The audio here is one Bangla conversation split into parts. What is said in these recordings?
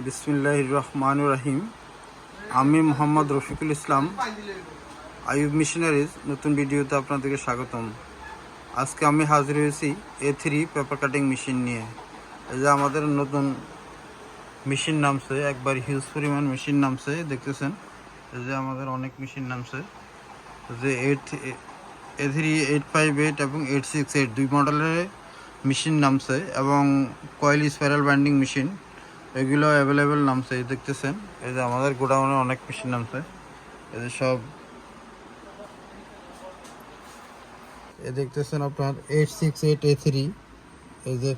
বিসমিল্লাহ রহমান রাহিম। আমি মোহাম্মদ রফিকুল ইসলাম, আইয়ুব মিশনারিজ, নতুন ভিডিওতে আপনাদেরকে স্বাগতম। আজকে আমি হাজির হয়েছি A three paper cutting machine নিয়ে। এই যে আমাদের নতুন মেশিন নামছে, একবার হিউজ পরিমাণ মেশিন নামছে, দেখতেছেন? এই যে আমাদের অনেক মেশিন নামছে। যে eight A three eight five eight এবং এইট সিক্স এইট দুই মডেলের মেশিন নামছে এবং কয়েল স্পাইরাল বাইন্ডিং মেশিন এগুলো অ্যাভেলেবেল নামছে, এই দেখতেছেন। এই যে আমাদের গোডাউনে অনেক মেশিন নামছে। এই যে সব। এ দেখতেছেন আপনার eight six eight A three এই যে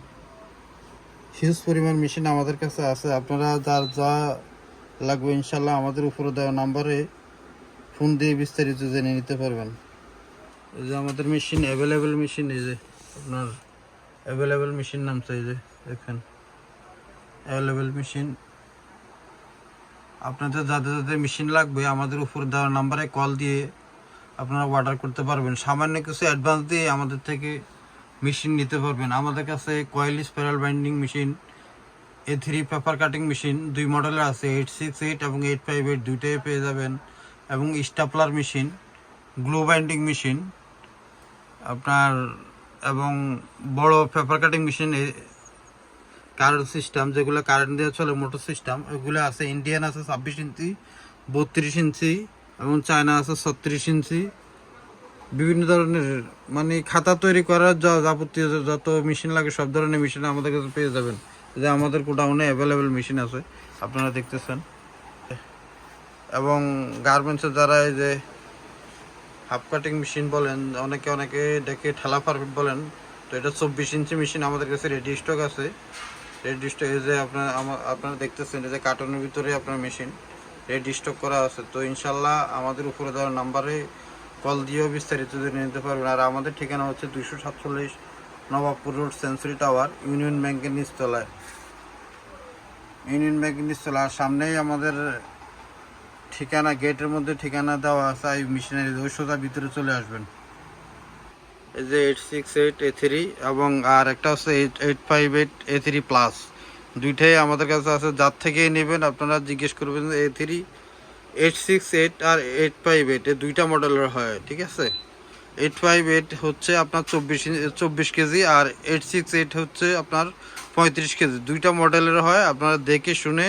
হিউজ পরিমাণ মেশিন আমাদের কাছে আছে। আপনারা যার যা লাগবে ইনশাল্লাহ আমাদের উপরে দেওয়া নাম্বারে ফোন দিয়ে বিস্তারিত জেনে নিতে পারবেন। এই যে আমাদের মেশিন অ্যাভেলেবেল মেশিন এই যে আপনার অ্যাভেলেবেল মেশিন নামছে, এই যে দেখেন। অ্যাভেলেবেল মেশিন আপনাদের যাদের যাদের মেশিন লাগবে, আমাদের উপর দেওয়ার নাম্বারে কল দিয়ে আপনারা অর্ডার করতে পারবেন। সামান্য কিছু অ্যাডভান্স দিয়ে আমাদের থেকে মেশিন নিতে পারবেন। আমাদের কাছে coil spiral binding machine A three paper cutting machine দুই মডেলের আছে এইট সিক্স এইট এবং এইট ফাইভ এইট দুইটাই পেয়ে যাবেন। এবং stapler machine glue binding machine আপনার এবং বড় paper cutting machine current system যেগুলো কারেন্ট দিয়ে চলে মোটর সিস্টেম ওগুলো আছে ইন্ডিয়ান আছে ছাব্বিশ ইঞ্চি, বত্রিশ ইঞ্চি এবং চায়না আছে ছত্রিশ ইঞ্চি। বিভিন্ন ধরনের মানে খাতা তৈরি করার যাবতীয় যত মেশিন লাগে, সব ধরনের মেশিন আমাদের কাছে পেয়ে যাবেন। যে আমাদের গোডাউনে অ্যাভেলেবেল মেশিন আছে, আপনারা দেখতেছেন। এবং গার্মেন্টসে যারা এই যে হাফ কাটিং মেশিন বলেন, অনেকে অনেকে ডেকে ঠেলা পারফেক্ট বলেন, তো এটা চব্বিশ ইঞ্চি মেশিন আমাদের কাছে রেডি স্টক আছে। রেডি স্টক যে আপনার আপনারা দেখতেছেন, এই যে কার্টনের ভিতরে আপনার মেশিন রেডি স্টক করা আছে। তো ইনশাল্লাহ আমাদের উপরে দেওয়ার নাম্বারে কল দিয়েও বিস্তারিত জেনে নিতে পারবেন। আর আমাদের ঠিকানা হচ্ছে দুইশো সাতচল্লিশ Nawabpur road century tower union ব্যাংকের নিচতলায়। ইউনিয়ন ব্যাংকের নিচতলায় সামনেই আমাদের ঠিকানা গেটের মধ্যে ঠিকানা দেওয়া আছে, এই মিশনারি ওই সোজা ভিতরে চলে আসবেন। যে eight six eight A three এবং আর একটা হচ্ছে eight eight five eight A three plus দুইটাই আমাদের কাছে আছে। যার থেকেই নেবেন আপনারা জিজ্ঞেস করবেন A three eight six eight R eight five eight এই দুইটা মডেলের হয়, ঠিক আছে? এইট ফাইভ এইট হচ্ছে আপনার চব্বিশ চব্বিশ কেজি আর এইট সিক্স এইট হচ্ছে আপনার পঁয়ত্রিশ কেজি। দুইটা মডেলের হয়, আপনারা দেখে শুনে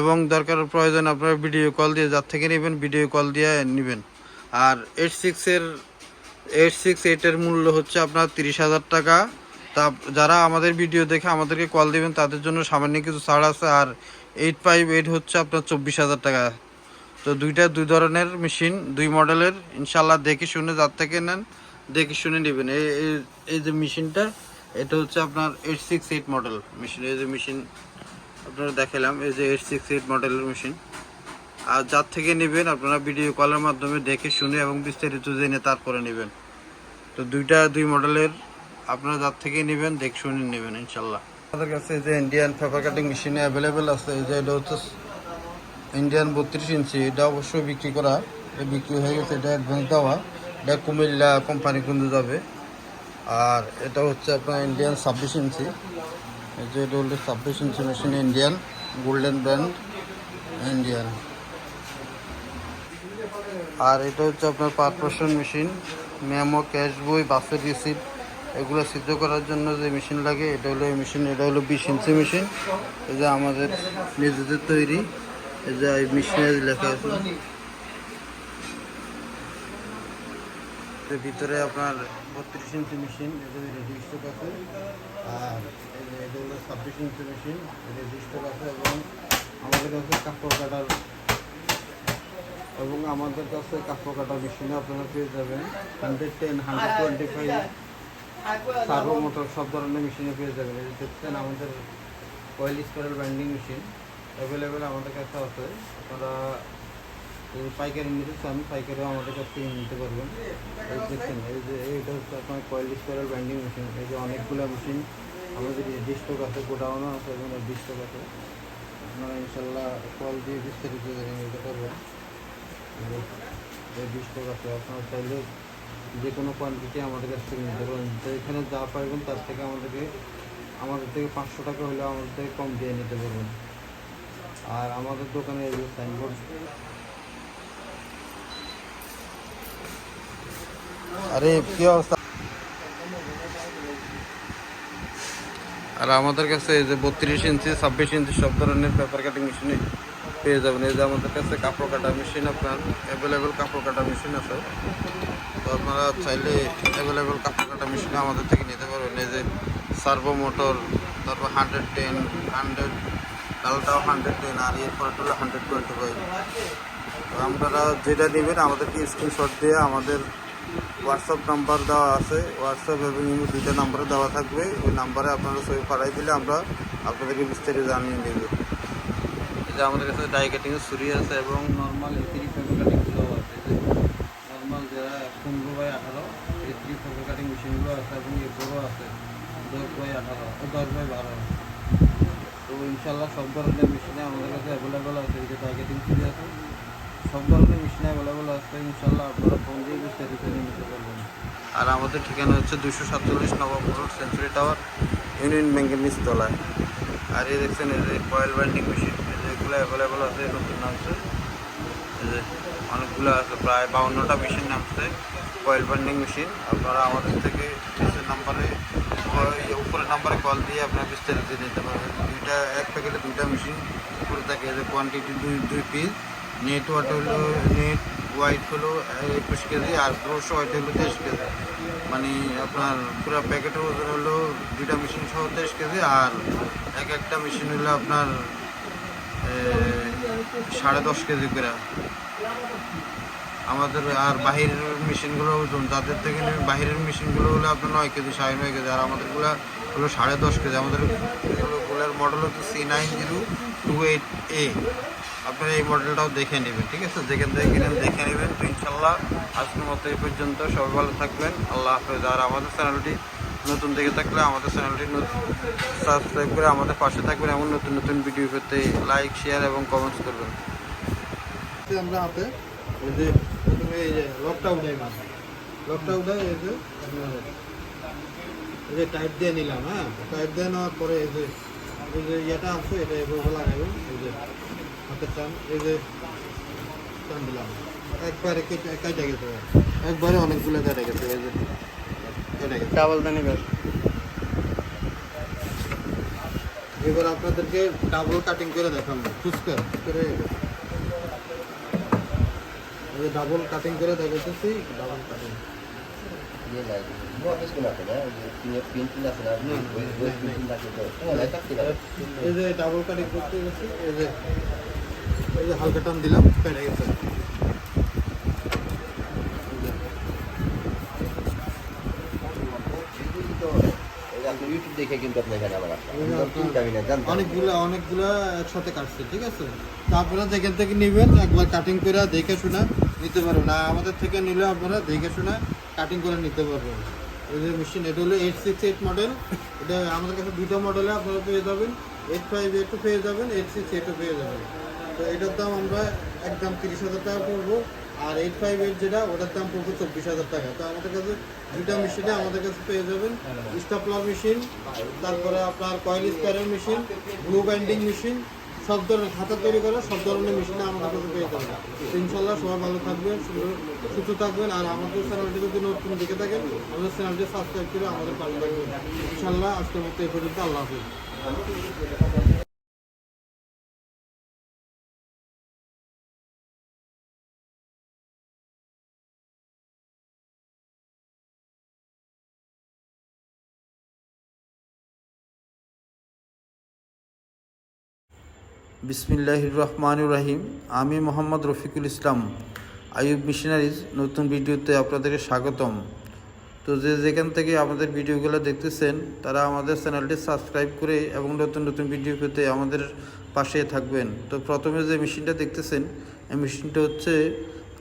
এবং দরকার প্রয়োজন আপনারা ভিডিও কল দিয়ে, যার থেকে নেবেন ভিডিও কল দিয়ে নেবেন। আর এইট সিক্সের এইট সিক্স এইটের মূল্য হচ্ছে আপনার তিরিশ হাজার টাকা। তা যারা আমাদের ভিডিও দেখে আমাদেরকে কল দিবেন, তাদের জন্য সামান্য কিছু ছাড় আছে। আর এইট ফাইভ এইট হচ্ছে আপনার চব্বিশ হাজার টাকা। তো দুইটা দুই ধরনের মেশিন দুই মডেলের ইনশাল্লাহ দেখে শুনে, যার থেকে নেন, দেখে শুনে নেবেন। এই যে মেশিনটা এটা হচ্ছে আপনার eight six eight model machine এই যে মেশিন আপনারা দেখালাম, এই যে এইট সিক্স এইট মডেলের মেশিন আর যার থেকে নেবেন আপনারা ভিডিও কলের মাধ্যমে দেখে শুনে এবং বিস্তারিত জেনে তারপরে নেবেন। তো দুইটা দুই মডেলের আপনারা যার থেকে নেবেন, দেখে শুনে নেবেন ইনশাল্লাহ আমাদের কাছে যে Indian paper cutting machine available আছে যে এটা হচ্ছে ইন্ডিয়ান বত্রিশ ইঞ্চি, এটা অবশ্যই বিক্রি করা। বিক্রি হয়ে গেছে, এটা অ্যাডভান্স দেওয়া। এটা কুমিল্লা কোম্পানি কিন্তু যাবে। আর এটা হচ্ছে আপনার ইন্ডিয়ান ছাব্বিশ ইঞ্চি। এই যে এটা হলো ছাব্বিশ ইঞ্চি machine Indian golden brand Indian আর এটা হচ্ছে আপনার পারপারশন মেশিন, মেমো, ক্যাশ বই বাসের রিসিপ্ট, এগুলো সিদ্ধ করার জন্য যে মেশিন লাগে, এটা হলো এই মেশিন, এটা হলো বিশ ইঞ্চি মেশিন। এই যে আমাদের নিজেদের তৈরি, এই যে এই মেশিনে লেখা আছে। ভিতরে আপনার বত্রিশ ইঞ্চি মেশিন এটা রেজিস্টার আছে, আর এটা হলো ছাব্বিশ ইঞ্চি মেশিন, রেজিস্টার আছে এবং আমাদের কাছে কাপড় কাটার এবং আমাদের কাছে কাপড় কাটা মেশিনে আপনারা পেয়ে যাবেন। Hundred ten hundred twenty five servo motor সব ধরনের মেশিনে পেয়ে যাবেন। দেখছেন, আমাদের oil spiral binding machine available আমাদের কাছে আছে। আপনারা পাইকারি নিতে চান, পাইকারিও আমাদের কাছ থেকে নিতে পারবেন। এই দেখছেন, এই যে এইটা হচ্ছে আপনার কয়েল স্পাইরাল ব্যান্ডিং মেশিন এই যে অনেকগুলো মেশিন আমাদের ডিস্টক আছে, গোডাউনও আছে এবং ডিস্টক আছে। আপনারা ইনশাল্লাহ কল দিয়ে বিস্তারিত নিতে পারবেন। আছে আপনারা চাইলে যে কোনো কোয়ান্টিটি আমাদের কাছ থেকে নিতে পারবেন তো এখানে যা পাইবেন তার থেকে আমাদেরকে আমাদের থেকে পাঁচশো টাকা হলেও আমাদের থেকে কম দিয়ে নিতে পারবেন। আর আমাদের দোকানে এই যে সাইনবোর্ড আরে কি অবস্থা? আর আমাদের কাছে এই যে বত্রিশ ইঞ্চি ছাব্বিশ ইঞ্চি সব ধরনের পেপার কাটিং মেশিনে পেয়ে যাবেন। এই যে আমাদের কাছে কাপড় কাটা মেশিন আপনার অ্যাভেলেবেল কাপড় কাটা মেশিন আছে। তো আপনারা চাইলে অ্যাভেলেবেল কাপড় কাটা মেশিনে আমাদের থেকে নিতে পারবেন। এই যে সার্ভো মোটর তারপর হান্ড্রেড টেন হান্ড্রেড কালটাও হান্ড্রেড টেন আর এরপর হলো হান্ড্রেড টোয়েন্টি ফাইভ তো আপনারা যেটা নেবেন, আমাদেরকে স্ক্রিনশট দিয়ে আমাদের হোয়াটসঅ্যাপ নাম্বার দেওয়া আছে। হোয়াটসঅ্যাপ এবং দুইটা নাম্বারে দেওয়া থাকবে। ওই নাম্বারে আপনারা ছবি পাঠাই দিলে আমরা আপনাদেরকে বিস্তারিত জানিয়ে দেব যে আমাদের কাছে ডাই কাটিংয়ের ছুরি আছে এবং নর্মাল এথ্রি পেপার কাটিংগুলো আছে। যে নর্মাল যারা পনেরো বাই আঠারো এথ্রি পেপার কাটিং মেশিনগুলো আছে এবং এরপরও আছে, দশ বাই আঠারো দশ বাই বারো। তো ইনশাল্লাহ সব ধরনের মেশিনে আমাদের কাছে অ্যাভেলেবেল আছে। যে ডাই কাটিং ছুরি আছে, সব ধরনের মেশিনে অ্যাভেলেবেল আছে। ইনশাল্লাহ আপনারা ফোন দিয়ে বিস্তারিত নিতে পারবেন। আর আমাদের ঠিকানা হচ্ছে দুশো সাতচল্লিশ Nawab road century tower, union ব্যাংকের নিচতলায়। আর এই দেখছেন কয়েল বাইন্ডিং মেশিন যে অ্যাভেলেবেল আছে, নতুন নামছে। অনেকগুলো আছে, প্রায় বাউন্নটা মেশিন নামছে কয়েল বাইন্ডিং মেশিন আপনারা আমাদের থেকে নাম্বারে উপরের নাম্বারে কল দিয়ে আপনারা বিস্তারিত নিতে পারবেন। দুইটা, এক প্যাকেটে দুইটা মেশিন উপরে থাকে যে কোয়ান্টিটি দুই দুই পিস নেট ওয়াট হলো নেট হোয়াইট হলো, একুশ কেজি, আর ব্রোশ হোয়াইট হলো তেইশ কেজি। মানে আপনার পুরো প্যাকেটের ওজন হলো দুইটা মেশিন সহ তেইশ কেজি, আর এক একটা মেশিন হলো আপনার সাড়ে দশ কেজি করে। আমাদের আর বাহিরের মেশিনগুলো ওজন, যাদের থেকে বাহিরের মেশিনগুলো হলো আপনার নয় কেজি, সাড়ে নয় কেজি, আর আমাদেরগুলো হলো সাড়ে দশ কেজি। আমাদেরগুলোর মডেল হচ্ছে C nine zero two eight A আপনারা এই মডেলটাও দেখে নেবেন, ঠিক আছে? যেখান থেকে কিনেন দেখে নেবেন। তো ইনশাল্লাহ আজকের মতো এই পর্যন্ত। সবাই ভালো থাকবেন। আল্লাহ হাফেজ। আর আমাদের চ্যানেলটি নতুন দেখে থাকলে আমাদের চ্যানেলটি সাবস্ক্রাইব করে আমাদের পাশে থাকবেন। এমন নতুন নতুন ভিডিও পেতে লাইক শেয়ার এবং কমেন্টস করবেন। আমরা হাতে এই যে প্রথমে এই যে লকটা উঠাই মাছ লকটা উঠাই এই যে এই দিয়ে নিলাম হ্যাঁ? টাইট দিয়ে নেওয়ার পরে এই যে এই যে ইয়েটা আছে, এটা এভাবে লাগাবেন এই যে হাতের টান এই যে টান দিলাম। একবারে কেটে কেটে গেছে। একবারে অনেকগুলো কেটে গেছে, এই যে। ডাবলদানি ব্যাগ এবার আপনাদেরকে ডাবল কাটিং করে দেখাবো। ফুচকা করে ডাবল কাটিং করে দেখেছি ডাবল কাটিং এই যে ডাবল কাটিং করতে গেছি এই যে এই যে হালকা টান দিলাম পেড়ে গেছে। দেখে কিন্তু আপনি এখানে আবার আসলাম। অনেকগুলো অনেকগুলো একসাথে কাটছে ঠিক আছে? তা আপনারা যেখান থেকে নেবেন একবার কাটিং করে দেখে শুনে নিতে পারবেন। আর আমাদের থেকে নিলে আপনারা দেখে শুনে কাটিং করে নিতে পারবেন। এই যে মেশিন এটা হলো এইট সিক্স এইট মডেল এটা আমাদের কাছে দুটো মডেলে আপনারা পেয়ে যাবেন। এইট ফাইভ এইটও পেয়ে যাবেন এইট সিক্স এইটও পেয়ে যাবেন। তো এটার দাম আমরা একদম তিরিশ হাজার টাকা পড়ব। আর এইট ফাইভ এইট যেটা, ওটার দাম পড়বে চব্বিশ হাজার টাকা। তো আমাদের কাছে দুইটা মেশিনে আমাদের কাছে পেয়ে যাবেন। স্টাপলার মেশিন তারপরে আপনার কয়েল স্কোয়ারের মেশিন ব্লু বাইন্ডিং মেশিন সব ধরনের খাতা তৈরি করা সব ধরনের মেশিনে আমাদের কাছে পেয়ে যাবেন। ইনশাল্লাহ সবাই ভালো থাকবেন, সুস্থ থাকবেন, আর আমাদের চ্যানেলটি যদি নতুন দেখে থাকেন, আমাদের চ্যানেলটি সাবস্ক্রাইব করে আমাদের পাশে ইনশাল্লাহ আজকের মতো এই পর্যন্ত, আল্লাহ হাফিজ। বিসমিল্লাহির রহমানুর রাহিম আমি মোহাম্মদ রফিকুল ইসলাম, আইয়ুব মিশনারিজ, নতুন ভিডিওতে আপনাদেরকে স্বাগতম। তো যে যেখান থেকে আমাদের ভিডিওগুলো দেখতেছেন, তারা আমাদের চ্যানেলটি সাবস্ক্রাইব করে এবং নতুন নতুন ভিডিও পেতে আমাদের পাশে থাকবেন। তো প্রথমে যে মেশিনটা দেখতেছেন, এই মেশিনটা হচ্ছে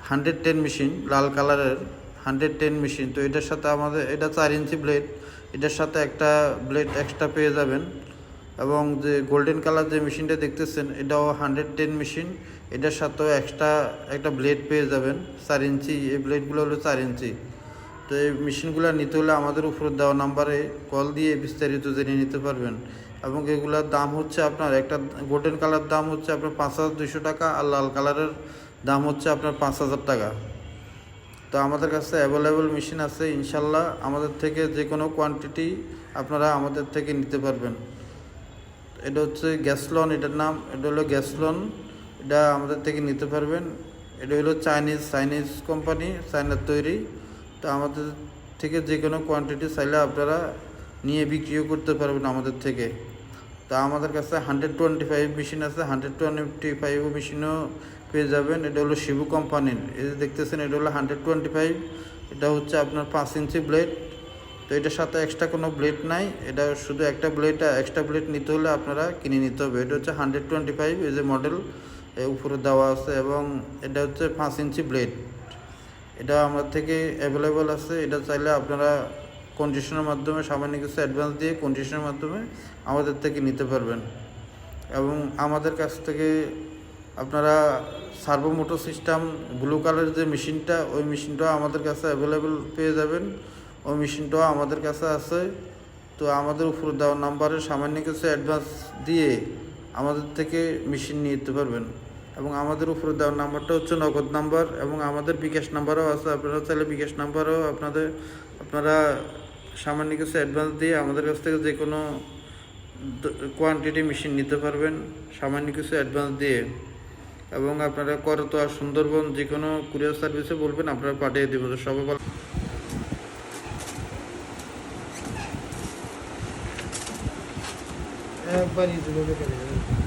হান্ড্রেড টেন মেশিন, লাল কালারের হান্ড্রেড টেন মেশিন। তো এটার সাথে আমাদের, এটা চার ইঞ্চি ব্লেড, এটার সাথে একটা ব্লেড এক্সট্রা পেয়ে যাবেন। এবং যে গোল্ডেন কালার যে মেশিনটা দেখতেছেন, এটাও হান্ড্রেড টেন মেশিন এটার সাথেও এক্সট্রা একটা ব্লেড পেয়ে যাবেন, চার ইঞ্চি, এই ব্লেডগুলো হলো চার ইঞ্চি। তো এই মেশিনগুলো নিতে হলে আমাদের উপর দেওয়া নাম্বারে কল দিয়ে বিস্তারিত জেনে নিতে পারবেন। এবং এগুলোর দাম হচ্ছে আপনার, একটা গোল্ডেন কালার দাম হচ্ছে আপনার পাঁচ হাজার দুশো টাকা আর লাল কালারের দাম হচ্ছে আপনার পাঁচ হাজার টাকা। তো আমাদের কাছে অ্যাভেলেবল মেশিন আছে, ইনশাল্লাহ আমাদের থেকে যে কোনো কোয়ান্টিটি আপনারা আমাদের থেকে নিতে পারবেন। এটা হচ্ছে গ্যাসলন, এটার নাম, এটা হলো গ্যাসলন। এটা আমাদের থেকে নিতে পারবেন। এটা হলো চাইনিজ চাইনিজ কোম্পানি, চায়নার তৈরি। তো আমাদের থেকে যে কোনো কোয়ান্টিটি চাইলে আপনারা নিয়ে বিক্রিও করতে পারবেন আমাদের থেকে। তা আমাদের কাছে হান্ড্রেড টোয়েন্টি ফাইভ মেশিন আছে হান্ড্রেড টোয়েন্টি ফাইভ মেশিনও পেয়ে যাবেন। এটা হলো শিবু কোম্পানির। এই দেখতেছেন, এটা হলো হান্ড্রেড টোয়েন্টি ফাইভ এটা হচ্ছে আপনার পাঁচ ইঞ্চি ব্লেড তো এটার সাথে এক্সট্রা কোনো ব্লেড নাই। এটা শুধু একটা ব্লেড এক্সট্রা ব্লেড নিতে হলে আপনারা কিনে নিতে হবে। এটা হচ্ছে হান্ড্রেড টোয়েন্টি ফাইভ এই যে মডেল উপরে দেওয়া আছে এবং এটা হচ্ছে পাঁচ ইঞ্চি ব্লেড এটা আমার থেকে অ্যাভেলেবল আছে। এটা চাইলে আপনারা কন্ডিশনের মাধ্যমে, সামান্য কিছু অ্যাডভান্স দিয়ে কন্ডিশনের মাধ্যমে আমাদের থেকে নিতে পারবেন। এবং আমাদের কাছ থেকে আপনারা servo motor system blue colour যে মেশিনটা ওই মেশিনটাও আমাদের কাছে অ্যাভেলেবেল পেয়ে যাবেন। ওই মেশিনটাও আমাদের কাছে আছে। তো আমাদের উপর দেওয়া নাম্বারে সামান্য কিছু অ্যাডভান্স দিয়ে আমাদের থেকে মেশিন নিয়ে যেতে পারবেন। এবং আমাদের উপরে দেওয়ার নাম্বারটা হচ্ছে নগদ নাম্বার এবং আমাদের বিকাশ নাম্বারও আছে। আপনারা চাইলে বিকাশ নাম্বারও আপনাদের, আপনারা সামান্য কিছু অ্যাডভান্স দিয়ে আমাদের কাছ থেকে যে কোনো কোয়ান্টিটি মেশিন নিতে পারবেন, সামান্য কিছু অ্যাডভান্স দিয়ে। এবং আপনারা করতোয়া সুন্দরবন যে কোনো কুরিয়ার সার্ভিসে বলবেন, আপনারা পাঠিয়ে দেবেন সবাই ভালো একবারই দুটো পেরে যাবে